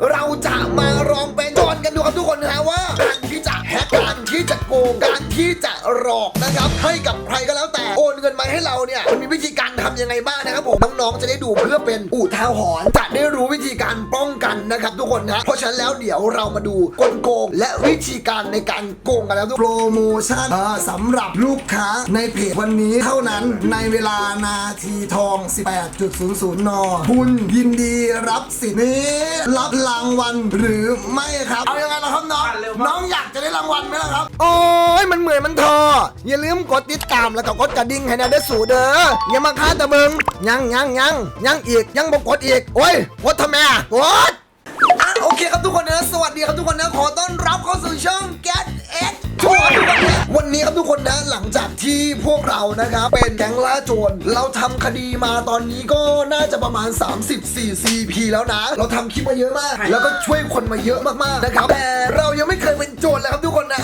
เราจะมาลองเป็นโจรกันดูครับทุกคนนะฮะว่าการที่จะแฮกการที่จะโกงการที่จะ หลอกนะครับให้กับใครก็แล้วแต่โอนเงินมาให้เราเนี่ยมันมีวิธีการทำยังไงบ้างนะครับผมน้องๆจะได้ดูเพื่อเป็นอุทาหรณ์จะได้รู้วิธีการป้องกันนะครับทุกคนนะเพราะฉะนั้นแล้วเดี๋ยวเรามาดูกลโกง และวิธีการในการโกงกันแล้วทุกโปรโมชั่นสำหรับลูกค้าในเพจวันนี้เท่านั้นในเวลานาทีทอง 18.00 น คุณยินดีรับสิทธิ์นี้รับรางวัลหรือไม่ครับ เอายังไงล่ะครับน้อง น้องอยากจะได้รางวัลไหมล่ะครับ โอ้ยมันเหมือนมันทออย่าลืมกดติดตามแล้วก็กดกระดิ่งให้นะได้สู่เด้ออย่ามาค้าตะเบิงยังยังยังยังอีกยังบอกกดอีกโอ้ยกดทำไมอะกดอะโอเคครับทุกคนนะ สวัสดีครับทุกคนนะ ขอต้อนรับเข้าสู่ช่อง Get X ทัวร์ทุกคนนะ วันนี้ครับทุกคนนะหลังจากที่พวกเรานะครับเป็นแก๊งล่าโจรเราทำคดีมาตอนนี้ก็น่าจะประมาณ 34 CP แล้วนะ เราทำคลิปมาเยอะมาก แล้วก็ช่วยคนมาเยอะมากๆนะครับแต่เรายังไม่เคยเป็นโจรเลยครับทุกคนนะ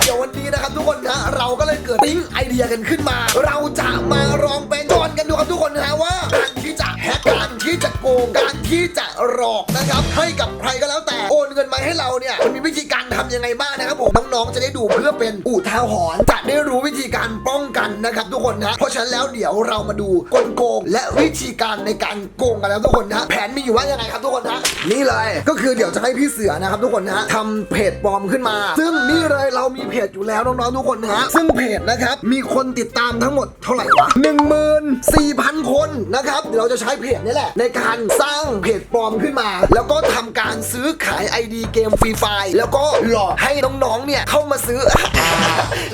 เดี๋ยววันนี้นะครับทุกคนนะเราก็เลยเกิดปิ๊งไอเดียกันขึ้นมา เราจะมาลองเป็นโจรกันดูครับทุกคนนะว่า โกงการที่จะหลอกนะครับให้กับใครก็แล้วแต่โอนเงินมาให้เราเนี่ยมันมีวิธีการทำยังไงบ้างนะครับผมน้องๆจะได้ดูเพื่อเป็นอุทาหรณ์จะได้รู้วิธีการป้องกันนะครับทุกคนนะเพราะฉะนั้นแล้วเดี๋ยวเรามาดูกลโกง และวิธีการในการโกงกันแล้วทุกคนนะแผนมีอยู่ว่ายังไงครับทุกคนนะนี่เลยก็คือเดี๋ยวจะให้พี่เสือนะครับทุกคนนะทำเพจปลอมขึ้นมา ซึ่งนี่เลยเรามีเพจอยู่แล้วน้องๆทุกคนนะซึ่งเพจนะครับมีคนติดตามทั้งหมดเท่าไหร่วะหนึ่งหมื่นสี่พันคนนะครับเดี๋ยวเราจะใช้เพจนี้แหละในการสร้างเพจปลอมขึ้นมา แล้วก็ทำการซื้อขาย ID เกมฟรีไฟแล้วก็หลอกให้น้องๆ เนี่ยเข้ามาซื้อ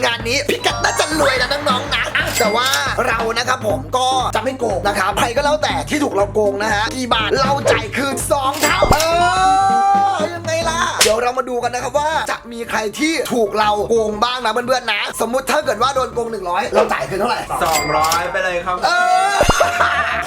งานนี้พี่กัดน่าจะรวยนะน้องๆนะแต่ว่าเรานะครับผมก็จะไม่โกงนะครับใครก็แล้วแต่ที่ถูกเราโกงนะฮะกี่บาทเราจ่ายคืนสองเท่าเออ ยังไงล่ะ เดี๋ยวเรามาดูกันนะครับว่าจะมีใครที่ถูกเราโกงบ้างนะเพื่อนๆนะ สมมุติถ้าเกิดว่าโดนโกง100 เราจ่ายคืนเท่าไหร่200ไปเลยครับ เออ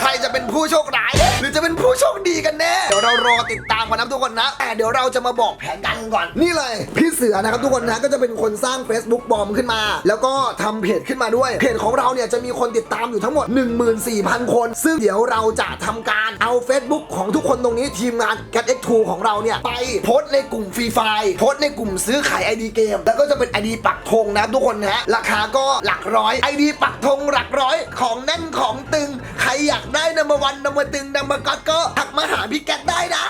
ใครจะเป็นผู้โชคร้าย หรือจะเป็นผู้โชคดีกันแน่ เดี๋ยวเรารอติดตามกันนะทุกคนนะ แต่เดี๋ยวเราจะมาบอกแผนการกันก่อน นี่เลย พี่เสือนะครับทุกคนนะ ก็จะเป็นคนสร้าง Facebook บอมขึ้นมา แล้วก็ทำเพจขึ้นมาด้วย เพจของเราเนี่ยจะมีคนติดตามอยู่ทั้งหมด 14,000 คน ซึ่งเดี๋ยวเราจะทำการเอา Facebook ของทุกคนตรงนี้ทีมงาน Get X2 ของเราเนี่ยไปโพสต์ในกลุ่มฟรีไฟโพสต์ในกลุ่มซื้อขาย ID เกม แล้วก็จะเป็น ID ปักธงนะทุกคนนะฮะราคาก็หลักร้อย ID ปักธงหลักร้อยของแน่นของตึง ใครอยากได้นัมเบอร์วันนัมเบอร์ตึงนัมเบอร์ก็ก็ทักมาหาพี่แก๊สได้นะ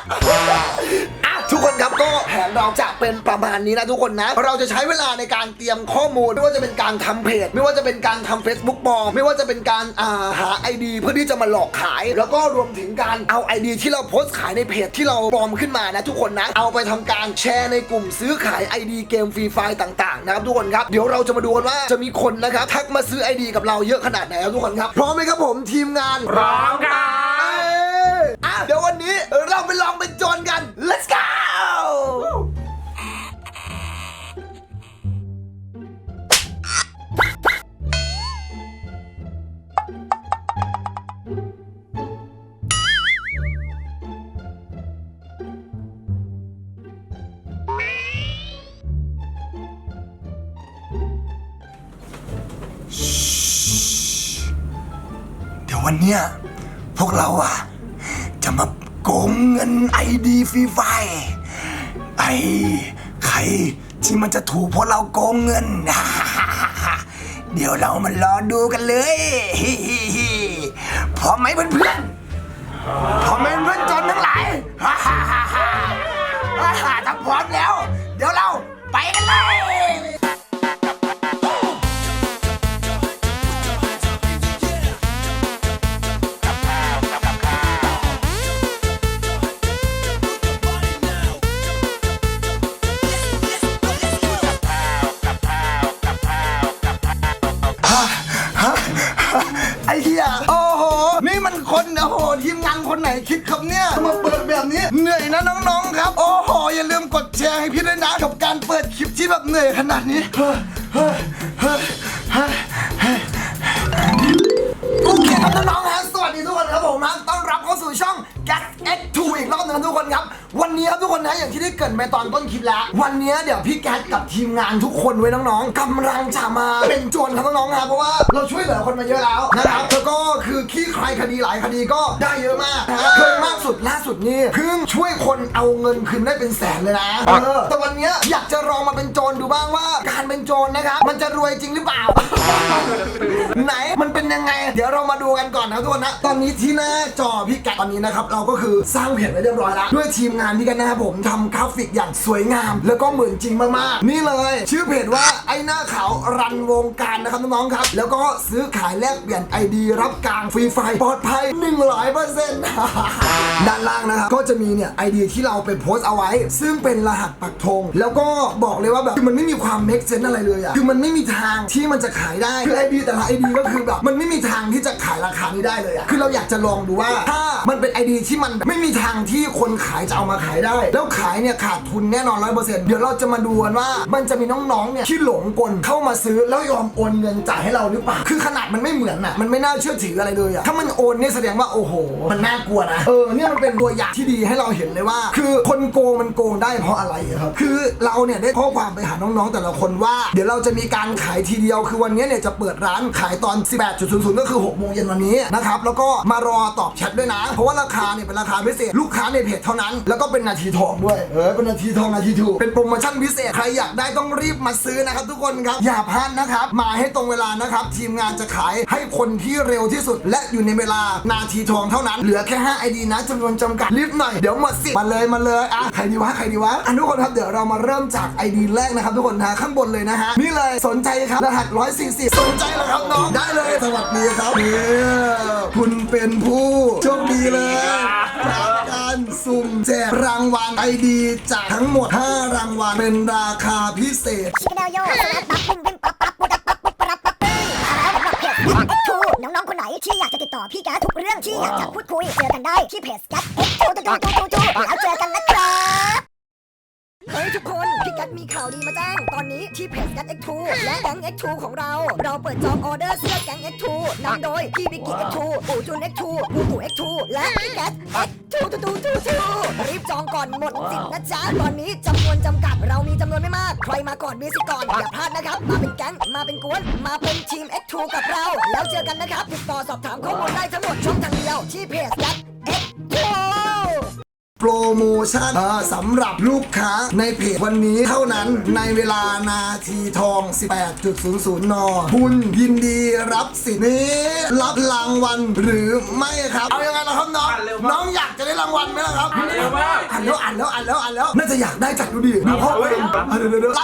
ทุกคนครับก็แผนเราจะเป็นประมาณนี้นะทุกคนนะ เราจะใช้เวลาในการเตรียมข้อมูล ไม่ว่าจะเป็นการทำเพจ ไม่ว่าจะเป็นการทำ Facebook ปลอมไม่ว่าจะเป็นการอาหา ID เพื่อที่จะมาหลอกขาย แล้วก็รวมถึงการเอา ID ที่เราโพสต์ขายในเพจที่เราปลอมขึ้นมานะทุกคนนะเอาไปทำการแชร์ในกลุ่มซื้อขาย ID เกมฟรีไฟต่างๆนะครับทุกคนครับ เดี๋ยวเราจะมาดูกันว่าจะมีคนนะครับทักมาซื้อ ID กับเราเยอะขนาดไหนครับทุกคนครับ พร้อมไหมครับผมทีมงานพร้อมครับเอ้ยอะเดี๋ยววันนี้เราไปลองเป็นโจรกัน ฟรีไฟไอใครที่มันจะถูกพวกเราโกงเงิน เดี๋ยวเรามันรอดูกันเลยพร้อมไหมเพื่อนๆพร้อมไหมเพื่อนจนทั้งหลายถ้าพร้อมแล้ว นะกับการเปิดคลิปที่แบบเหนื่อยขนาดนี้เฮ้ยเฮ้ย ได้เกรินไปตอนต้นคลิปแล้ว วันนี้เดี๋ยวพี่แก๊สกับทีมงานทุกคนไว้น้องๆกำลังจะมาเป็นโจรครับน้องๆครับเพราะว่าเราช่วยเหลือคนมาเยอะแล้วนะครับแล้วก็คือขี้ใครคดีหลายคดีก็ได้เยอะมากนะฮะเคยมากสุดล่าสุดนี่เพิ่งช่วยคนเอาเงินคืนได้เป็นแสนเลยนะเออแต่วันนี้อยากจะลองมาเป็นโจรดูบ้างว่า การเป็นโจรนะครับมันจะรวยจริงหรือเปล่า ไหนมันเป็นยังไง เดี๋ยวเรามาดูกันก่อนนะทุกคนนะตอนนี้ที่หน้าจอพี่แกะตอนนี้นะครับเราก็คือสร้างเพจไว้เรียบร้อยแล้วด้วยทีมงานพี่กันนะครับผมทำกราฟิกอย่างสวยงาม แล้วก็เหมือนจริงมากๆ นี่เลย ชื่อเพจว่าไอ้หน้าขาวรันวงการนะครับน้องๆครับ แล้วก็ซื้อขายแลกเปลี่ยนไอดีรับกลางฟรีไฟปลอดภัย100%ด้านล่างนะครับก็จะมีเนี่ยไอเดียที่เราไปโพสต์เอาไว้ ซึ่งเป็นรหัสปักธงแล้วก็บอกเลยว่าแบบคือมันไม่มีความเมคเซนอะไรเลยอะคือมันไม่มีทางที่มันจะขายได้คือไอเดียแต่ละไอเดียก็คือแบบมันไม่มีทางที่จะขายราคานี้ได้เลยอะคือเราอยากจะลองดูว่าถ้ามันเป็นไอเดียที่มันไม่มีทางที่คนขายจะเอามาขายได้ แล้วขายเนี่ยขาดทุนแน่นอนร้อยเปอร์เซ็นต์เดี๋ยวเราจะมาดูกันว่ามันจะมีน้องๆเนี่ยที่หลงกลเข้ามาซื้อแล้วยอมโอนเงินจ่ายให้เราหรือเปล่าคือขนาดมันไม่เหมือนอะมันไม่น่าเชื่อถืออะไรเลยอะถ้ามันโอนเนี่ยแสดงว่าโอ้โห มันน่ากลัวนะเออเนี่ยมันเป็นตัวอย่างที่ดีให้เราเห็นเลยว่า คือคนโกงมันโกงได้เพราะอะไรครับคือเราเนี่ยได้ข้อความไปหาน้องๆ แต่ละคนว่า เดี๋ยวเราจะมีการขายทีเดียวคือวันนี้เนี่ยจะเปิดร้านขายตอน 18.00 ก็คือ 6 โมงเย็นวันนี้นะครับ แล้วก็มารอตอบแชทด้วยนะ เพราะว่าราคาเนี่ยเป็นราคาพิเศษ ลูกค้าในเพจเท่านั้น แล้วก็เป็นนาทีทองด้วย เออ เป็นนาทีทองนาทีถูก เป็นโปรโมชั่นพิเศษ ใครอยากได้ต้องรีบมาซื้อนะครับทุกคนครับ อย่าพลาดนะครับ มาให้ตรงเวลานะครับ ทีมงานจะขายให้คนที่เร็วที่สุด และอยู่ในเวลานาทีทองเท่านั้น เหลือแค่5ไอดีนะจำนวนจำกัด รีบหน่อย เดี๋ยวหมดสิมาเลย มาเลย อะ ใครดีวะ ใครดีวะ อันทุกคนครับ เดี๋ยวเรามาเริ่มจากไอดีแรกนะครับทุกคนนะข้างบนเลยนะฮะ นี่เลยสนใจครับรหัส140สนใจเหรอครับน้อง ได้เลยสวัสดีครับเนี่ยคุณเป็นผู้โชคดีเลยจากการสุ่มแจกรางวัลไอดีจากทั้งหมด 5 รางวัลเป็นราคาพิเศษชิคกี้พายโย่สแลปปั๊บปุ้มปิ้มปั๊บปั๊บปุ๊ดับปั๊บปุ๊บปะรับปั๊บปึ้งแล้วสำหรับเพจแก๊สทูน้องๆคนไหนที่อยากจะติดต่อพี่แก๊สทุกเรื่องที่อยากจะพูดคุยเจอกันได้ที่เพจแก๊สเอ็กทูทูทูทูทูแล้วเจอกันนะครับ เฮ้ยทุกคนพี่ก๊สมีข่าวดีมาแจ้ง ตอนนี้ที่เพจก๊ส X2 และแก๊ง X2 ของเรา เราเปิดจองออเดอร์เสื้อแก๊ง X2 นำโดยพี่บิ๊กกี้ X2 ปู่จุน X2 ปู่ตู่ X2 และพี่ก๊ส X2 ทูทูทูทูรีบจองก่อนหมดสิทธิ์นะจ๊ะ ตอนนี้จำนวนจำกัดเรามีจำนวนไม่มาก ใครมาก่อนมีสิทธิ์ก่อนอย่าพลาดนะครับ มาเป็นแก๊งมาเป็นกวนมาเป็นทีม X2 กับเรา แล้วเจอกันนะครับติดต่อสอบถามข้อมูลได้ทั้งหมดช่องทางเดียวที่เพจก๊ส X2 โปรโมชั่นเอ่อสำหรับลูกค้าในเพจวันนี้เท่านั้นในเวลานาทีทอง 18.00 น คุณยินดีรับสิทธิ์นี้รับรางวัลหรือไม่ครับ เอายังไงล่ะครับน้องอ่านเร็วมากน้องอยากจะได้รางวัลไหมล่ะครับเร็วมากอ่านแล้วอ่านแล้วอ่านแล้วอ่านแล้วน่าจะอยากได้จัดดูดิดูข้อความอะเดี๋ยวเดี๋ยวเดี๋ยว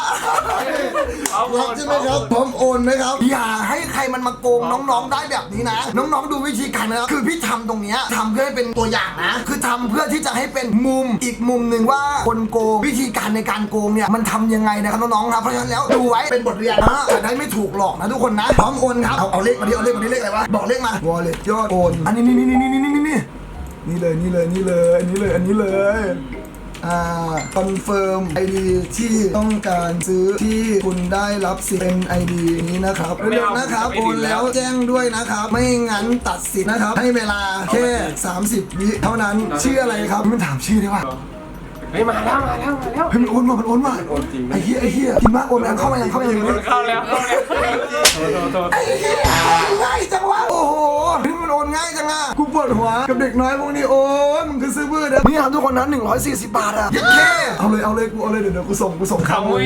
เอาหมรับดใช่ไหมครับพร้อมโอนไหมครับ อย่าให้ใครมันมาโกงน้องๆได้แบบนี้นะ น้องๆดูวิธีการนะครับคือพี่ทำตรงเนี้ยทำเพื่อให้เป็นตัวอย่างนะ คือทำเพื่อที่จะให้เป็นมุมอีกมุมหนึ่งว่าคนโกงวิธีการในการโกงเนี่ยมันทำยังไงนะครับน้องๆครับเพราะฉะนั้นแล้วดูไว้เป็นบทเรียนนะจะได้ไม่ถูกหลอกนะทุกคนนะพร้อมโอนครับเอาเอาเลขมาดิเอาเลขมาดิเลขอะไรวะบอกเลขมาวอลเล็ตยอดโอนอันนี้นี่นี่นี่นี่นี่นี่นี่เลยนี่เลยนี่เลยอันนี้เลยอันนี้เลย คอนเฟิร์ม ID ที่ต้องการซื้อที่คุณได้รับสิทธิ์เป็น ID นี้นะครับเร็วๆนะครับโอนแล้วแจ้งด้วยนะครับ ไม่งั้นตัดสิทธิ์นะครับ ให้เวลาแค่ 30 วิเท่านั้นชื่ออะไรครับมันถามชื่อได้ว่าเฮ้ยมาแล้วมาแล้วมาแล้วเฮ้ยมันโอนมามันโอนมาโอนจริงไอ้เหี้ยไอ้เหี้ยกินมากโอนมาเข้ามายังเข้ามายังเข้าแล้วเข้าแล้วโทษโทษโทษไอ้เหี้ยง่ายจังวะโอ้โหนี่มันโอนง่ายจังอะกูปวดหัวกับเด็กน้อยพวกนี้โอ้ยมึงคือซื้อบื้อเด้อนี่ครับทุกคนนั้น140 บาทอะเย้แค่เอาเลยเอาเลยกูเอาเลยเดี๋ยวเดี๋ยวกูส่งกูส่งขโมย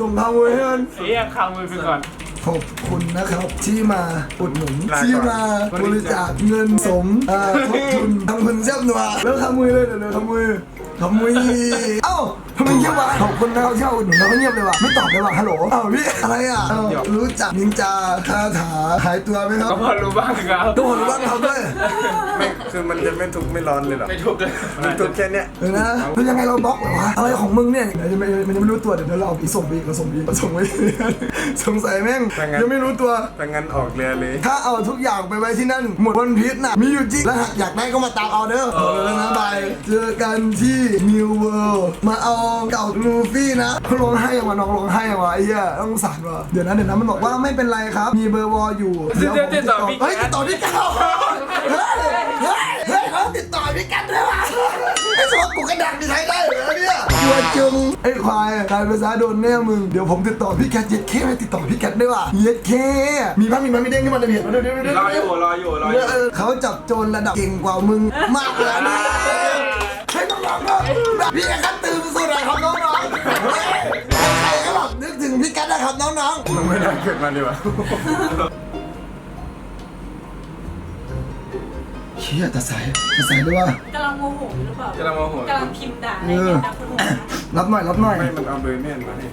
ส่งขโมยให้มันเสียคำมือไปก่อนขอบคุณนะครับที่มาอุดหนุนที่มาบริจาคเงินสมเอ่อทบทุนทำคุณเจ้าหนัวแล้วขโมยเลยเดี๋ยวเดี๋ยวขโมย 현무이 아우 ทำไมเงียบวะขอบคุณนะครับที่มาอุดหนุนเราก็เงียบเลยว่ะไม่ตอบเลยว่ะฮัลโหลเอ้าพี่อะไรอะเอ้ารู้จักนินจาคาถาหายตัวไหมครับก็พอรู้บ้างครับทุกคนรู้บ้างครับด้วยไม่คือมันจะไม่ทุกข์ไม่ร้อนเลยเหรอไม่ถูกเลยมันทุกข์แค่เนี้ยเออนะแล้วยังไงเราบล็อกเหรอวะอะไรของมึงเนี่ยเดี๋ยวจะไม่มันยังไม่รู้ตัวเดี๋ยวเราเอาอีกส่งไปอีกเราส่งไปอีกเราส่งไปอีกสงสัยแม่งยังไม่รู้ตัวถ้างั้นออกเรือเลย ถ้าเอาทุกอย่างไปไว้ที่นั่นหมดวันพิษน่ะมีอยู่จริงแล้วหากอยากได้ก็มาตามเอาเด้อเอาเลยนะบายเจอกันที่ New World มาเอาเก่าลูฟี่นะร้องไห้ยังวะน้องร้องไห้ยังวะไอ้เหี้ยต้องสารวะเดี๋ยวนะเดี๋ยวนะมันบอกว่าไม่เป็นไรครับ มีเบอร์วอลอยู่เดี๋ยวผมติดต่อเฮ้ยติดต่อพี่เก้าเฮ้ยเฮ้ยเฮ้ยเขาติดต่อพี่กันด้วยวะไอ้สมกูกระดังที่ใช้ได้เหรอเนี่ยตัวจึงไอ้ควายกลายภาษาโดนแน่มึงเดี๋ยวผมติดต่อพี่แคทเย็ดเคไม่ติดต่อพี่แคทได้ว่ะเย็ดเคมีพักมีมันไม่เด้งขึ้นมาในเพจมาเดี๋ยวเดี๋ยวเดี๋ยวรออยู่รออยู่รออยู่เขาจับโจรระดับเก่งกว่ามึงมากเลยนะให้น้องๆนะ พี่แคทตื่นสุดเลยครับน้องๆเฮ้ยใครก็แบบนึกถึงพี่แคทนะครับน้องๆมันไม่ได้เกิดมาดีกว่าเชี่ยแต่สายแต่สายด้วยว่ะกำลังโมโหหรือเปล่ากำลังโมโหกำลังพิมพ์ด่าอะไรเงี้ยนะคุณโมนะรับหน่อยรับหน่อยไม่มันเอาเบอร์เนี่ยมาให้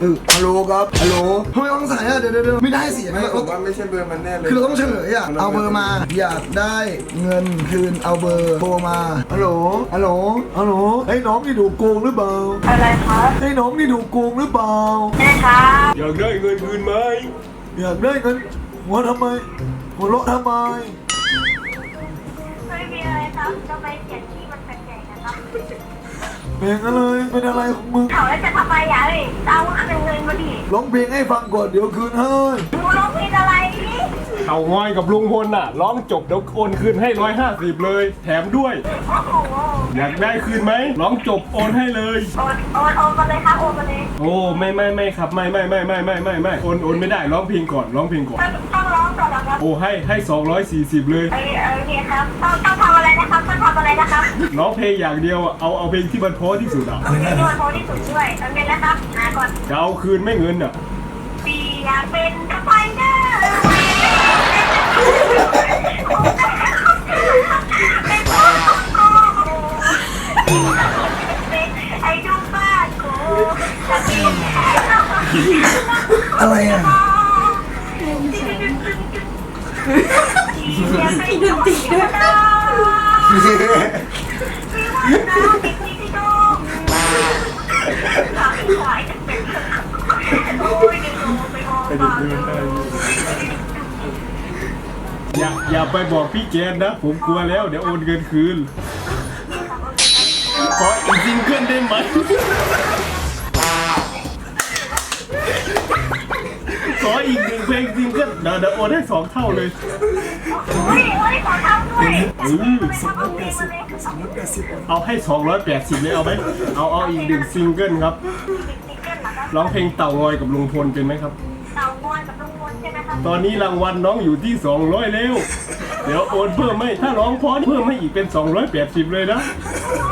เออฮัลโหลครับฮัลโหลทำไมต้องสายอะเดี๋ยวเดี๋ยวเดี๋ยวไม่ได้สิไม่ไม่ผมว่าไม่ใช่เบอร์มันแน่เลยคือเราต้องเฉลยอะเอาเบอร์มาอยากได้เงินคืนเอาเบอร์โทรมาฮัลโหลฮัลโหลฮัลโหลไอ้น้องนี่ดูโกงหรือเปล่าอะไรคะไอ้น้องนี่ดูโกงหรือเปล่าแม่คะอยากได้เงินคืนไหมอยากได้เงินหัวทำไมหัวเราะทำไมไม่มีอะไรครับทำไมเสียงที่มันแปลกๆนะครับ เพลงอะไรเป็นอะไรของมึงเขาแล้วจะทำไมอะเอ้ยเอาคืนเงินมาดิร้องเพลงให้ฟังก่อนเดี๋ยวคืนให้หนูร้องเพลงอะไรนี่ เอางอยกับลุงพลน่ะ ร้องจบเดี๋ยวโอนคืนให้ร้อยห้าสิบเลย แถมด้วยโอ้โหอยากได้คืนไหมร้องจบโอนให้เลย โอนโอนโอนมาเลยครับโอนมาเลยโอ้ไม่ไม่ไม่ครับไม่ไม่ไม่ไม่ไม่ไม่ไม่โอนโอนไม่ได้ร้องเพลงก่อนร้องเพลงก่อน ต้องต้องร้องก่อนนะครับโอ้ให้ให้สองร้อยสี่สิบเลย เออเออโอเคครับต้องต้องทำอะไรนะครับต้องทำอะไรนะครับร้องเพลงอย่างเดียวอะเอาเอาเพลงที่มันเพราะที่สุดอะโอเคด้วยโทรที่สุดด้วยโอเคนะครับหาก่อนจะเอาคืนไม่เงินอะปีอยากเป็นสไปเดอ อ้อะไรอะมีดนตรีด้วยนะมีวันนะเด็กนี่ที่ดูขายขายจะเป็นโอ้ยเดี๋ยวโดนไปออกไปมาดิบมันได้อย่าอย่าไปบอกพี่แกนนะ ผมกลัวแล้ว เดี๋ยวโอนเงินคืน ขออีกซิงเกิลได้ไหม ขออีกหนึ่งเพลงซิงเกิลเดี๋ยวเดี๋ยวโอนให้สองเท่าเลย โอ้ยโอ้ยขอทำด้วยเออทำเอาเพลงมาเลยเอาให้ 280เลยเอาไหมเอาเอาอีกหนึ่งซิงเกิลครับซิงเกิลเหรอครับร้องเพลงเต่างอยกับลุงพลเป็นไหมครับ เต่างอยกับลุงพลใช่ไหมครับตอนนี้รางวัลน้องอยู่ที่ 200แล้วเดี๋ยวโอนเพิ่มให้ถ้าร้องเพราะเพิ่มให้อีกเป็น 280 เลยนะ โอ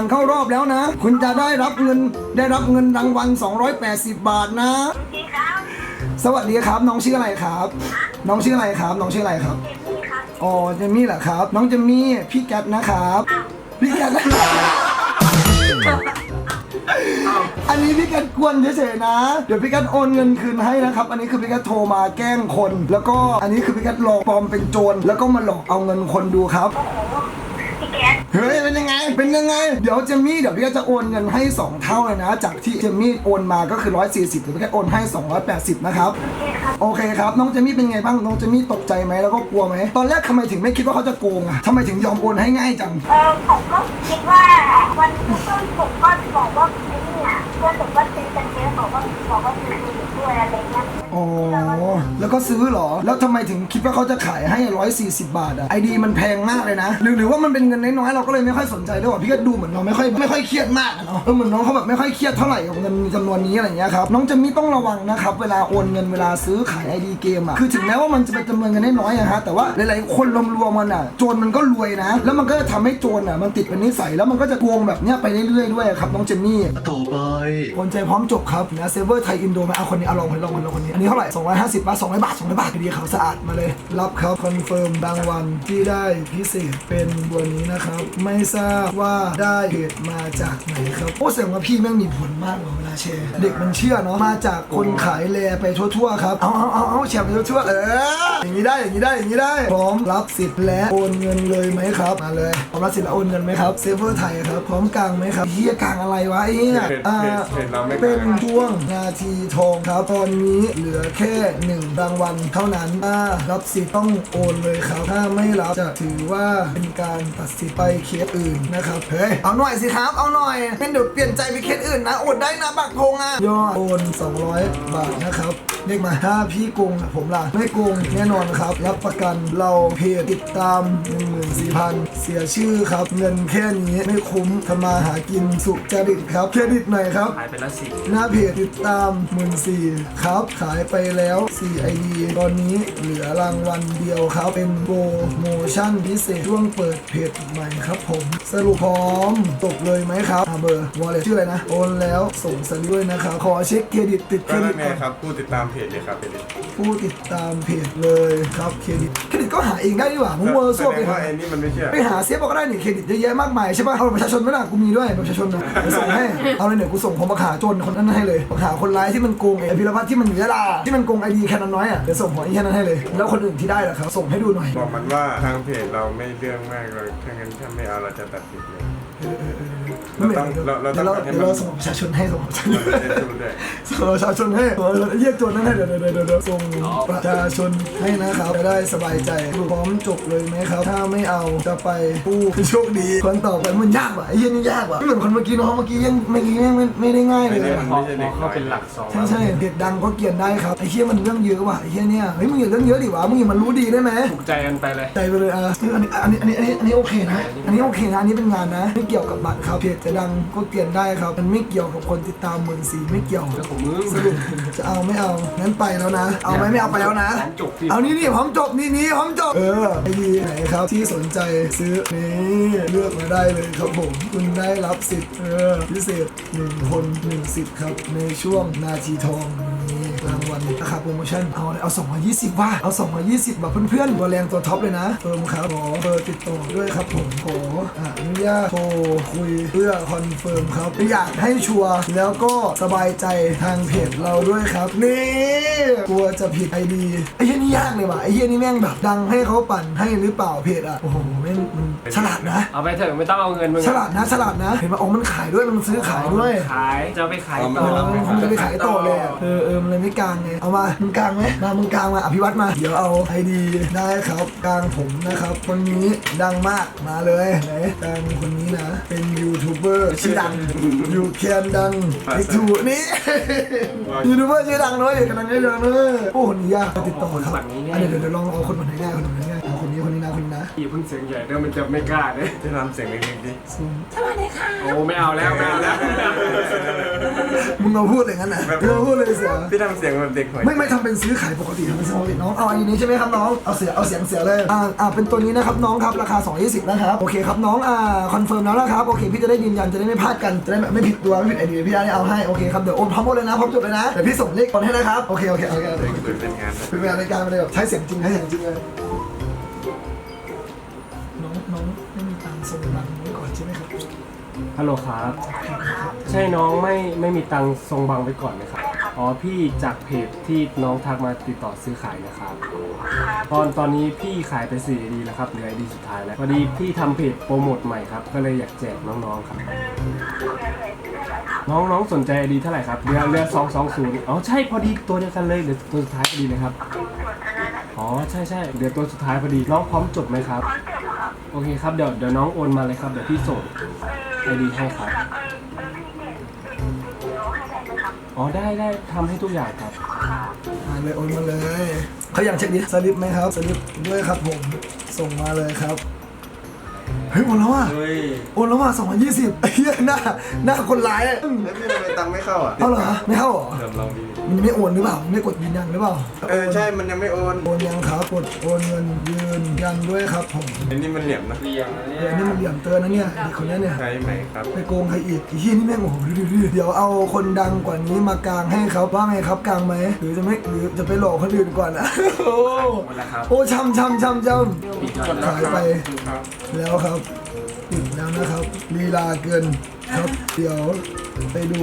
านเข้ารอบแล้วนะ คุณจะได้รับเงินได้รับเงินรางวัล 280 บาทนะ สวัสดีครับ น้องชื่ออะไรครับ น้องชื่ออะไรครับ น้องชื่ออะไรครับอ๋อเจมมี่เหรอครับ น้องเจมมี่พี่แกทนะครับ พี่แกทอันนี้พี่แกทกวนเฉยๆนะ เดี๋ยวพี่แกทโอนเงินคืนให้นะครับ อันนี้คือพี่แกทโทรมาแกล้งคน แล้วก็อันนี้คือพี่แกทหลอกปลอมเป็นโจร แล้วก็มาหลอกเอาเงินคนดูครับพี่แก๊ส เฮ้ยเป็นยังไง เป็นยังไง เดี๋ยวเจมี่เดี๋ยวพี่ก็จะโอนเงินให้ 2 เท่าเลยนะ จากที่เจมี่โอนมาก็คือ 140เดี๋ยวพี่ก็โอนให้ 280 นะครับ โอเคครับ น้องเจมี่เป็นไงบ้าง น้องเจมี่ตกใจไหมแล้วก็กลัวไหม ตอนแรกทำไมถึงไม่คิดว่าเขาจะโกงอะทำไมถึงยอมโอนให้ง่ายจัง เออผมก็คิดว่าวันต้นผมก็บอกว่าไอ้นี่อะเพื่อนผมก็ซื้อกันเยอะบอกว่าบอกว่าซื้อด้วยอะไรเงี้ย อ๋อ แล้วก็ซื้อเหรอ แล้วทำไมถึงคิดว่าเขาจะขายให้ 140 บาทอะไอดีมันแพงมากเลยนะ หรือหรือว่ามันเป็นเงินน้อยๆเราก็เลยไม่ค่อยสนใจด้วยว่ะพี่ก็ดูเหมือนเราไม่ค่อยไม่ค่อยเครียดมากอะเนาะเออเหมือนน้องเขาแบบไม่ค่อยเครียดเท่าไหร่กับเงินจำนวนนี้อะไรอย่างเงี้ยครับ น้องจะมีต้องระวังนะครับเวลาโอนเงินเวลาซื้อขายไอดีเกมอะคือถึงแม้ว่ามันจะเป็นจำนวนเงินน้อยๆอะฮะแต่ว่าหลายๆคนรวมๆมันอะโจรมันก็รวยนะ แล้วมันก็จะทำให้โจรอะมันติดเป็นนิสัยแล้วมันก็จะโกงแบบเนี้ยไปเรื่อยๆด้วยครับน้องเจนนี่ต่อไปคนใจพร้อมจบครับนะเซเวอร์ไทยอินโดมาเอาคนนี้เอาลองคนลองคนลองคนนี้นี้เท่าไหร่250บาท200 บาท 200 บาทดีเขาสะอาดมาเลย รับครับคอนเฟิร์มรางวัลที่ได้พิเศษเป็นวันนี้นะครับ ไม่ทราบว่าได้เหตุมาจากไหนครับโอ้แสดงว่าพี่แม่งมีผลมากเลยเวลาแชร์ เด็กมันเชื่อเนาะมาจากคนขายแลไปทั่วๆครับเอาเอาเอาเอาแชร์ไปทั่วๆเอออย่างนี้ได้อย่างนี้ได้อย่างนี้ได้ พร้อมรับสิทธิ์และโอนเงินเลยไหมครับมาเลยพร้อมรับสิทธิ์และโอนเงินไหมครับเซฟเวอร์ไทยครับพร้อมกลางไหมครับเฮียกลางอะไรวะไอ้เฮียเพจอ่าเพจเพจเราไม่เป็นกลางช่วงนาทีทองครับตอนนี้เหลืือแค่หนึ่งรางวัลเท่านั้นถ้ารับสิทธิ์ต้องโอนเลยครับถ้าไม่รับจะถือว่าเป็นการตัดสิทธิ์ไปเคสอื่นนะครับเฮ้ยเอาหน่อยสิครับเอาหน่อยเป็นเดี๋ยวเปลี่ยนใจไปเคสอื่นนะโอนได้นะบักพงอะยอดโอน 200 บาทนะครับ เลขมาถ้าพี่โกงผมล่ะไม่โกงแน่นอนครับ รับประกันเราเพจติดตาม 14,000 เสียชื่อครับ เงินแค่นี้ไม่คุ้มทำมาหากินสุจริตครับ เครดิตหน่อยครับ หายไปละสิหน้าเพจติดตามหมื่นสี่ครับ ขายไปแล้ว4 ID ตอนนี้เหลือรางวัลเดียวครับ เป็นโปรโมชั่นพิเศษช่วงเปิดเพจใหม่ครับผม สรุปพร้อมตกเลยไหมครับอ่าเบอร์วอลเล็ตชื่ออะไรนะ โอนแล้วส่งสลิปด้วยนะครับขอเช็คเครดิตติดเครก็ดินั่ตนไงก่อน ครับผู้ติดตามเพจเลยครับเพจนี้ผู้ติดตามเพจเลยครับเครดิตเครดิตก็หาเองได้ดีกว่ามึงเวอร์แสซ่วดไปงว่าหาไอ้นี่มันไม่เชื่อไปหาเซฟบอกก็ได้นี่เครดิตเยอะแยะมากมายใช่ป่ะเอาบัตรประชาชนไหมล่ะกูมีด้วยบัตรประชาชนนะเดี๋ยวส่งให้เอาเลยเดี๋ยวกูส่งผมมาขาโจรคนนั้นให้เลยมาขาคนร้ายที่มันโกงไอ้พิรพัฒน์ที่มันหนียะลาที่มันโกงไอดีแค่นั้นน้อยอะเดี๋ยวส่งของไอ้แค่นั้นให้เลย แล้วคนอื่นที่ได้ล่ะครับส่งให้ดูหน่อย บอกมันว่าทางเพจเราไม่เรื่องมากเลยถ้างั้นถ้าไม่เอาเราจะตัดสิทธิ์เลย เราต้องเราเราเดี๋ต้ยอวงเราให้เดี๋ยวมันเราส่งประชาชนให้ส่งประชาชนเราจะได้สู้ด้วยส่งประชาชนให้ส่งเรียกโจรนั้นให้เดี๋ยวเดี๋ยวเดี๋ยวเดี๋ยวส่งประชาชนให้นะครับจะได้สบายใจพร้อมจบเลยไหมครับ ถ้าไม่เอาจะไปผู้โชคดีคนต่อไปมันยากว่ะไอ้เหี้ยนี่ยากว่ะไม่เหมือนคนเมื่อกี้น้องเมื่อกี้ยังเมื่อกี้ยังไม่ไม่ได้ง่ายเลไม่ยได้อะมันไม่ใช่เด็กเขาเป็นหลักสอง ใช่ใช่เพจดังก็เกลียนได้ครับไอ้เหี้ยมันเรื่องเยอะว่ะไอ้เหี้ยเนี่ยเฮ้ยมึงอย่าเรื่องเยอะดิวะมึงอย่ามันรู้ดีได้ไหม ถูกใจกันไปเลย ใจไปเลยอะอันนี้อันนี้อันนี้อันนี้อันนี้โอเคนะ อันนี้โอเคนะ อันนี้เป็นงานนะ ไม่เกี่ยวกับบัตรครับเพจจะดังก็เกลียนได้ครับ มันไม่เกี่ยวกับคนติดตามหมื่นสี่ไม่เกี่ยวเรื่องของมึงสรุปจะเอาไม่เอางั้นไปแล้วนะ เอาไหมไม่เอาไปแล้วนะพร้อมจบที่เอานี่นี่พร้อมจบนี่นี่พร้อมจบ เออไอดีไหนครับที่สนใจซื้อนี่เลือกมาได้เลยครับผม คุณได้รับสิทธิ์เออพิเศษหนึ่งคนหนึ่งสิทธิ์ครับ ในช่วงนาทีทองนี่รางวัลราคาโปรโมชั่นเอาเลยเอา220ว่าเอา220บาทเพื่อนๆตัวแรงตัวท็อปเลยนะเฟิร์มครับขอเบอร์ติดต่อด้วยครับผมขออนุญาตโทรคุยเพื่อคอนเฟิร์มครับ อยากให้ชัวร์แล้วก็สบายใจทางเพจเราด้วยครับ นี่กลัวจะผิดไอดีไอ้เหี้ยนี่ยากเลยว่ะไอ้เหี้ยนี่แม่งแบบดังให้เขาปั่นให้หรือเปล่าเพจอะโอ้โหแม่งมันฉลาดนะ เอาไปเถอะไม่ต้องเอาเงินมึงฉลาดนะฉลาดนะเห็นไหมอ๋อมันขายด้วยมันซื้อขายด้วยขายจะเอาไปขายเอต่ออมันจะไปขายต่อเลยอะเออเออมันเลยไม่กลางไงเอามามึงกลางไหมมามึงกลางมาอภิวัตมาเดี๋ยวเอาไอดีได้ครับกลางผมนะครับคนนี้ดังมากมาเลยไหนกลางคนนี้นะเป็นยูทูบเบอร์ชื่อดังยูแคนดังไอทูนี่ยูทูบเบอร์ชื่อดังด้วยกำลังได้ดังเลยโอ้คนนี้ยากติดต่อครับอันเดี๋ยวเดี๋ยวเดี๋ยวลองเอาคนไหนง่ายคนไหนง่ายเอาค นนี้คนนี้นะคนนี้นะอย่าเพิ่งเสียงใหญ่เดี๋ยวมันจะไม่กล้าเลยที่ทำเสียงเล็กๆดิโอ้ไม่เอาแล้วไม่เอาแล้วมึงเอาพูดเลยงั้นนะมึงเอาพูดเลยเสียพี่ทำเสียงแบบเด็กหอยไม่ไม่ทำเป็นซื้อขายปกติทำเป็นซื้อปกติน้องเอาอันนี้ใช่ไหมครับน้องเอาเสียเอาเสียงเสียเลยอ่าอ่าเป็นตัวนี้นะครับน้องครับราคา220นะครับโอเคครับน้องอ่าคอนเฟิร์มแล้วนะครับโอเคพี่จะได้ยืนยันจะได้ไม่พลาดกันจะได้แบบไม่ผิดตัวไม่ผิดไอเดียพี่ได้เอาให้โอเคครับเดี๋ยวโอนพร้อมหมดเลยนะพร้อมจบเลยนะเดี๋ยวพี่ส่งเลขก่อนให้นะครับโอเคโอเคโอเคโอเคเปิดเป็นงานนะเป็นงานรายการไปเลยแบบใช้เสียงจริงใช้เสียงจริงเลย ไม่มีตังค์ส่งบังไว้ก่อนใช่ไหมครับฮัลโหลครับ ใช่น้องไม่ไม่มีตังค์ทรงบังไว้ก่อนไหมครับ อ๋อพี่จากเพจที่น้องทักมาติดต่อซื้อขายนะครับ ตอนตอนนี้พี่ขายไปสี่ดีแล้วครับเหลือไอดีสุดท้ายแล้วพอดีพี่ทำเพจโปรโมทใหม่ครับ ก็เลยอยากแจกน้องๆครับ น้องน้องสนใจไอดีเท่าไหร่ครับเรือเรือสองสองศูนย์อ๋อใช่พอดีตัวเดียวกันเลยเหลือตัวสุดท้ายพอดีเลยครับ อ๋อใช่ใช่เหลือตัวสุดท้ายพอดีน้องพร้อมจดไหมครับ โอเคครับเดี๋ยวเดี๋ยวน้องโอนมาเลยครับเดี๋ยวพี่ส่งไอดีให้ครับ อ๋อได้ได้ทำให้ทุกอย่างครับ มาเลยโอนมาเลยเขาอยากเช็คดิสลิปไหมครับสลิปด้วยครับผมส่งมาเลยครับเฮ้ยโอนแล้วอะเฮ้ยโอนแล้วอะสองพันยี่สิบไอ้เหี้ยหน้าหน้าคนร้ายอะแล้วพี่ทำไมตังค์ไม่เข้าอะเอาเหรอไม่เข้าเหรอ เดี๋ยวลองดี มันยังไม่โอนหรือเปล่าไม่กดยืนยันหรือเปล่าเออใช่มันยังไม่โอนโอนยังครับกดโอนเงินยืนยันด้วยครับผมอันนี้มันเหลี่ยมนะเออนี่มันเหลี่ยมเตือนนะเนี่ยเด็กคนนี้เนี่ย ใช่ไหมครับ ไปโกงใครอีกไอ้เหี้ยนี่แม่งโอ้โหดูดิเดี๋ยวเอาคนดังกว่านี้มากางให้ครับว่าไงครับกางไหมหรือจะไม่หรือจะไปหลอกคนอื่นก่อนนะ โอ้โอ้ช้ำช้ำช้ำช้ำ ขายไป ครับ แล้วครับปิดแล้วนะครับลีลาเกิน ครับ เดี๋ยวไปดู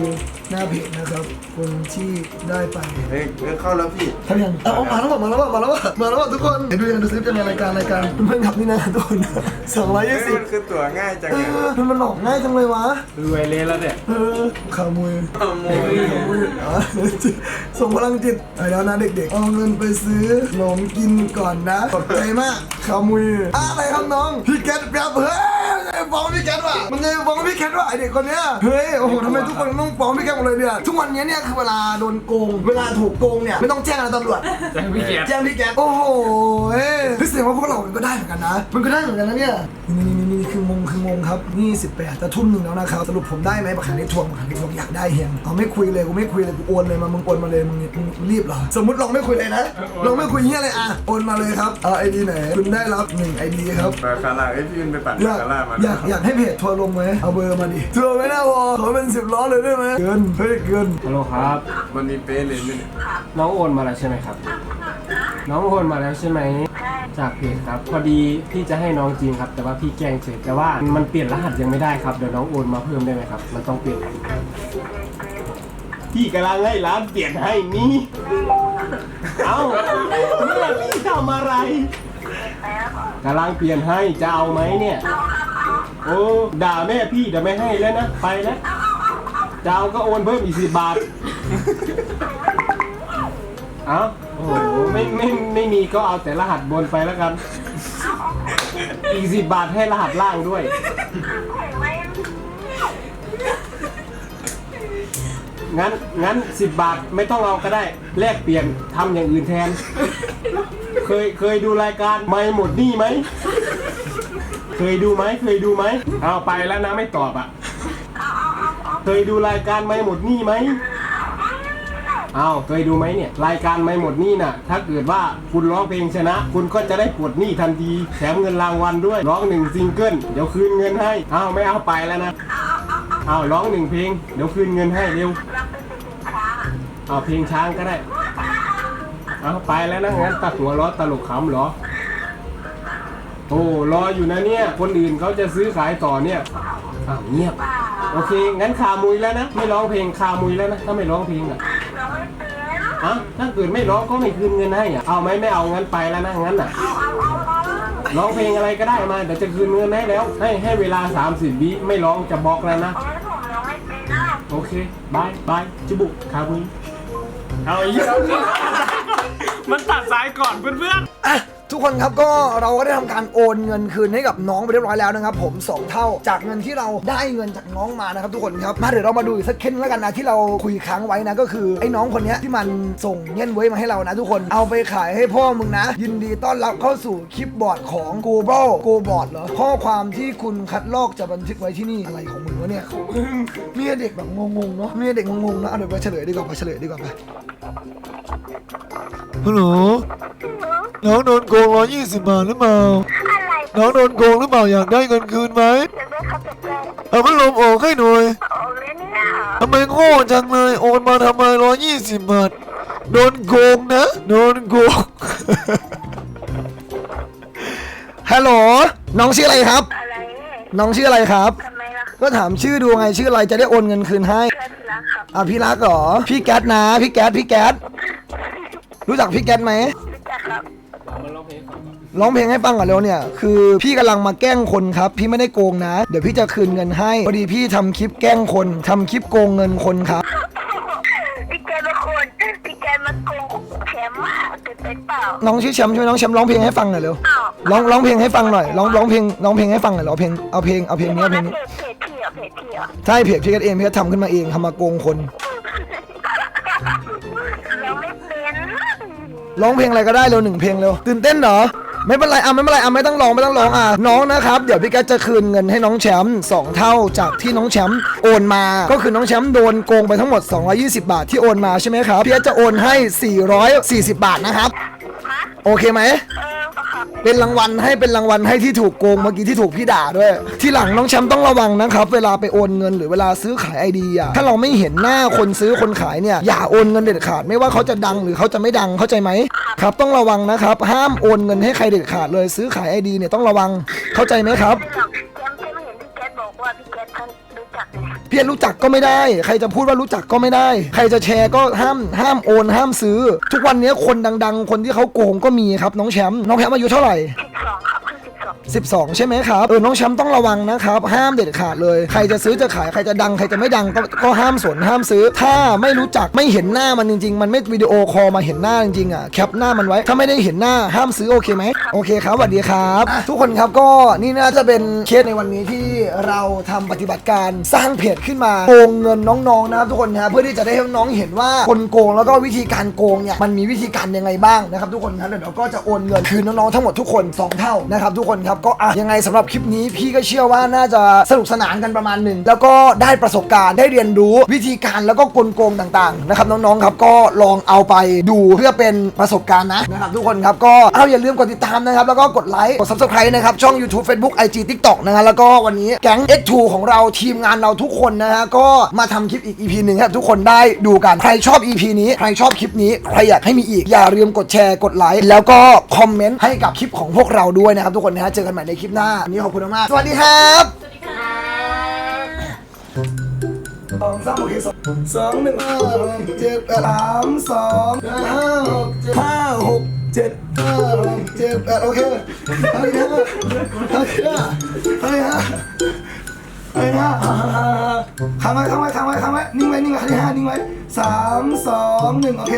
หน้าเพจนะครับ คนที่ได้ไปเฮ้ยเออเข้าแล้วพี่ ทำยังเอาเอามาแล้วว่ะมาแล้วว่ะมาแล้วว่ะมาแล้วว่ะทุกคนเดี๋ยวดูยังดูซิปกันในรายการรายการเพื่อนๆขับนี่นะทุกคนสองร้อยเฮ้ยี่ยสิบมันคือตั๋วง่ายจังเอเลยอมันหลอกง่ายจังเลยวะ รวยเลยแล้วเนี่ย เออขามุย ขโมยขามุยอะส่งพลังจิตไปแล้วนะเด็กๆ เอาเงินไปซื้อขนมกินก่อนนะ ขอบใจมากขามุยอะอะไรครับน้อง พี่แกตแป๊บเฮ้ยมัน จะฟ้องพี่แกตว่ะมันจะฟ้องพี่แกตว่ะไอเด็กคนเนี้ยเฮ้ยโอ้โหทำไมทุกคนต้องฟ้องพี่แกตหมดเลยเนี่ยทุกวันนี้เนี่ยคือเวลาโดนโกง เวลาถูกโกงเนี่ยไม่ต้องแจ้งอะไรตำรวจแจ้งพี่แกแจ้งพี่แกตโอ้โหเอ้ยพี่แสดงว่าพวกเรามันก็ได้เหมือนกันนะ มันก็ได้เหมือนกันนะเนี่ย นี่นี่นี่นี่คืองงคืองงครับนี่18จะทุ่มหนึ่งแล้วนะครับสรุปผมได้ไหมบักขันได้ทวงบักขันได้ทวงอยากได้เฮียงเอาไม่คุยเลยกูไม่คุยเลยกูโอนเลยมามึงโอนมาเลยมึงมึงมึงรีบเหรอสมมติลองไม่คุยเลยนะลองไม่คุยเฮียเลยอะโอนมาเลยครับเอาไอดีไหนคุณได้รับหนึ่งไอดีครับปาคาร่าเอ้ยพี่วินไปปั่นอยาปากคาร่ามาอยากอยากให้เพจทัวร์ลงไหมเอาเบอร์มาดิทัวร์ไม่น่าพอขอเป็นสิบล้อเลยได้ไหมเกินเฮ้ยเกินฮัลโหลครับวันนี้เป๊ะเลยเนี่ยน้องโอนมาแล้วใช่ไหมครับ น้องโอนมาแล้วใช่ไหม จากเพจครับพอดีพี่จะให้น้องจริงครับ แต่ว่าพี่แกล้งเฉยแต่ว่ามันเปลี่ยนรหัสยังไม่ได้ครับเดี๋ยวน้องโอนมาเพิ่มได้ไหมครับ มันต้องเปลี่ยนพี่กำลังให้ร้านเปลี่ยนให้นี่เอ้าเนี่พี่ทำอะไรกำลังเปลี่ยนให้จะเอาไหมเนี่ยโอ้ด่าแม่พี่เดี๋ยวไม่ให้แล้วนะไปแล้วจะเอาก็โอนเพิ่มอีกสิบบาท เอ้า ไม่ไม่ไม่มีก็เอาแต่รหัสบนไปแล้วกัน อีกสิบบาทให้รหัสล่างด้วย งั้นงั้นสิบบาทไม่ต้องเอาก็ได้ แลกเปลี่ยนทำอย่างอื่นแทน เคยเคยดูรายการไม่หมดหนี่ไหม เคยดูไหมเคยดูไหม เอาไปแล้วนะไม่ตอบอะ เคยดูรายการไม่หมดหนี่ไหม เอาเคยดูไหมเนี่ยรายการไม่หมดหนี้น่ะ ถ้าเกิดว่าคุณร้องเพลงชนะ คุณก็จะได้ปลดหนี้ทันทีแถมเงินรางวัลด้วยร้องหนึ่งซิงเกิลเดี๋ยวคืนเงินให้เอาไม่เอาไปแล้วนะเอาร้องหนึ่งเพลงเดี๋ยวคืนเงินให้เร็วเอาเพลงช้างก็ได้เอาไปแล้วนะงั้นตัดหัวล้อตลกขำเหรอโอ้รออยู่นะเนี่ย คนอื่นเขาจะซื้อขายต่อเนี่ยอ้าวเงียบ โอเค งั้นคามุยแล้วนะ ไม่ร้องเพลงคามุยแล้วนะ ถ้าไม่ร้องเพลงอะ อะถ้าเกิดไม่ร้องก็ไม่คืนเงินให้อะเอาไหมไม่เอางั้นไปแล้วนะงั้นอะร้องเพลงอะไรก็ได้มาเดี๋ยวจะคืนเงินให้แล้ว ให้ให้เวลา 30วิไม่ร้องจะบล็อกแล้วนะ โอเคบายบายจุบุคามุยเอาอีกแล้วมันตัดสายก่อนเพื่อน ทุกคนครับก็เราก็ได้ทำการโอนเงินคืนให้กับน้องไปเรียบร้อยแล้วนะครับ ผม 2 เท่าจากเงินที่เราได้เงินจากน้องมานะครับทุกคนครับมาเดี๋ยวเรามาดูอีกสักเคสแล้วกันนะที่เราคุยค้างไว้นะก็คือไอ้น้องคนนี้ที่มันส่งเงินไว้มาให้เรานะ ทุกคนเอาไปขายให้พ่อมึงนะ ยินดีต้อนรับเข้าสู่คลิปบอร์ดของ Global Go Board เหรอข้อความที่คุณคัดลอกจะบันทึกไว้ที่นี่อะไรของมึงวะเนี่ยของมึงมีเด็กแบบงงๆเนาะมีเด็กงงๆนะเอาเดี๋ยวไปเฉลยดีกว่าไปเฉลยดีกว่าไปฮัลโหล น้องโดนโกงร้อยยี่สิบบาทหรือเปล่า อะไรน้องโดนโกงหรือเปล่าอยากได้เงินคืนไหมจะได้เขาจะได้เอาพัดลมออกให้หน่อยโอ้เลยเนี่ยทำไมโง่จังเลยโอนมาทำไมร้อยยี่สิบบาท โดนโกงนะ โดนโกง ฮัลโหล น้องชื่ออะไรครับ อะไรน้องชื่ออะไรครับ ทำไมล่ะก็ถามชื่อดูไงชื่ออะไรจะได้โอนเงินคืนให้ เพื่อนรักครับอะพี่รักเหรอ พี่แก๊สนะ พี่แก๊สพี่แก๊สรู้จักพี่แก๊สไหมรู้จักครับ ร้องเพลงให้ฟังก่อนเร็วเนี่ยคือพี่กำลังมาแกล้งคนครับ พี่ไม่ได้โกงนะ เดี๋ยวพี่จะคืนเงินให้พอดีพี่ทำคลิปแกล้งคนทำคลิปโกงเงินคนครับพี่แกเป็นคนพี่แกมาโกงแชมป์มากเกินไปเปล่าน้องชื่อแชมป์ใช่ไหมน้องแชมป์ร้องเพลงให้ฟังหน่อยเร็วอ้าวร้องร้องเพลงให้ฟังหน่อยร้องร้องเพลงร้องเพลงให้ฟังหน่อยเหรอเอาเพลงเอาเพลงเอาเพลงนี้เอาเพลงนี้เพจเพจพี่เหรอเพจพี่เหรอใช่เพจพี่กันเองพี่ก็ทำขึ้นมาเองทำมาโกงคนเราไม่เป็นร้องเพลงอะไรก็ได้เร็วหนึ่งเพลงเร็วตื่นเต้นเหรอ ไม่เป็นไรอะไม่เป็นไรอะไม่ต้องร้องไม่ต้องร้องอะน้องนะครับเดี๋ยวพี่แกจะคืนเงินให้น้องแชมป์สองเท่าจากที่น้องแชมป์โอนมา ก็คือน้องแชมป์โดนโกงไปทั้งหมด 220 บาทที่โอนมาใช่ไหมครับพี่แกจะโอนให้ 440 บาทนะครับ โอเคไหม เออครับ เป็นรางวัลให้เป็นรางวัลให้ที่ถูกโกงเมื่อกี้ที่ถูกพี่ด่าด้วย ที่หลังน้องแชมป์ต้องระวังนะครับ เวลาไปโอนเงินหรือเวลาซื้อขายไอเดียถ้าเราไม่เห็นหน้าคนซื้อคนขายเนี่ยอย่าโอนเงินเด็ดขาด ไม่ว่าเขาจะดังหรือเขาจะไม่ดังเข้าใจไหมครับต้องระวังนะครับ ห้ามโอนเงินให้ใครเด็ดขาดเลยซื้อขายไอเดียเนี่ยต้องระวังเข้าใจไหมครับ พี่แก๊สท่ารู้จักเลยพียรรู้จักก็ไม่ได้ ใครจะพูดว่ารู้จักก็ไม่ได้ ใครจะแชร์ก็ห้ามห้ามโอน ห้ามซื้อ ทุกวันนี้คนดัง ๆ คนที่เขาโกงก็มีครับน้องแชมป์น้องแชมป์อายุเท่าไหร่ 12 ใช่ไหมครับเออน้องแชมป์ต้องระวังนะครับห้ามเด็ดขาดเลย ใครจะซื้อจะขายใครจะดังใครจะไม่ดังก็ก็ห้ามสนห้ามซื้อ ถ้าไม่รู้จักไม่เห็นหน้ามันจริง ๆ มันไม่วิดีโอคอลมาเห็นหน้าจริงๆอะแคปหน้ามันไว้ถ้าไม่ได้เห็นหน้าห้ามซื้อโอเคไหมโอเคครับสวัสดีครับ ทุกคนครับก็นี่น่าจะเป็นเคสในวันนี้ที่เราทำปฏิบัติการสร้างเพจขึ้นมาโกงเงินน้องๆนะครับทุกคนนะเพื่อที่จะได้ให้น้องเห็นว่าคนโกงแล้วก็วิธีการโกงเนี่ยมันมีวิธีการยังไงบ้างนะครับทุกคนนะเดี๋ยวเราก็จะโอนเงินคืนน้องๆทั้งหมดทุกคนสองเท่านะครับทุกคนครับก็อะยังไงสำหรับคลิปนี้พี่ก็เชื่อว่าน่าจะสนุกสนานกันประมาณหนึ่งแล้วก็ได้ประสบการณ์ได้เรียนรู้วิธีการแล้วก็กลโกงต่างๆนะครับน้องๆครับก็ลองเอาไปดูเพื่อเป็นประสบการณ์นะนะครับทุกคนครับก็เอาอย่าลืมกดติดตามนะครับแล้วก็กดไลค์กด subscribe นะครับช่อง YouTube Facebook IG TikTok นะฮะแล้วก็วันนี้แก๊ง X2 ของเราทีมงานเราทุกคนนะฮะก็มาทำคลิปอีก EP หนึ่งให้ทุกคนได้ดูกันใครชอบ EP นี้ใครชอบคลิปนี้ใครอยากให้มีอีกอย่าลืมกดแชร์กดไลค์แล้วก็คอมเมนต์ให้กับคลิปของพวกเราด้วยนะครับทุกคนนะฮะเจอกันใหม่ในคลิปหน้าวันนี้ขอบคุณมากๆสวัสดีครับสวัสดีค่ะสองสามโอเคสองสองหนึ่งห้าเจ็ดแปดสามสองห้าหกเจ็ดห้าหกเจ็ดห้าหกเจ็ดแปดโอเคเฮ้ยฮะเฮ้ยฮะเฮ้ยฮะเฮ้ยฮะค้างไว้ค้างไว้ค้างไว้ค้างไว้นิ่งไว้นิ่งไว้ที่ห้านิ่งไว้สามสองหนึ่งโอเค